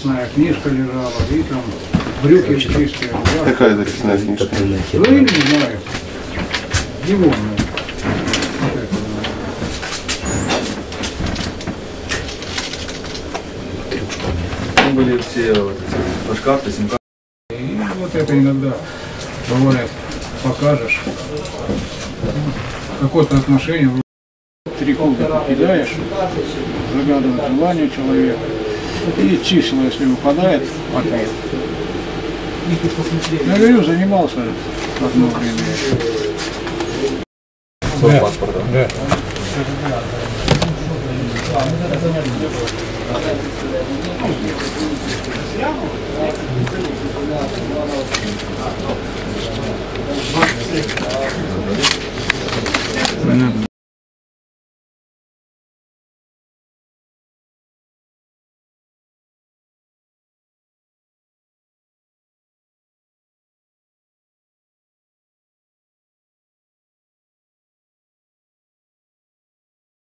Книжка лежала, и там брюки чистые. Я- Какая записная книжка? Ну, я не знаю. Его, ну, Там были все вот эти флеш-карты, сим И вот это иногда бывает, покажешь. Какое-то отношение, три кубика кидаешь, загадывает желание человека. И числа, если выпадает, ответ. Я говорю, занимался одно время. да. паспорта. Да. Понятно.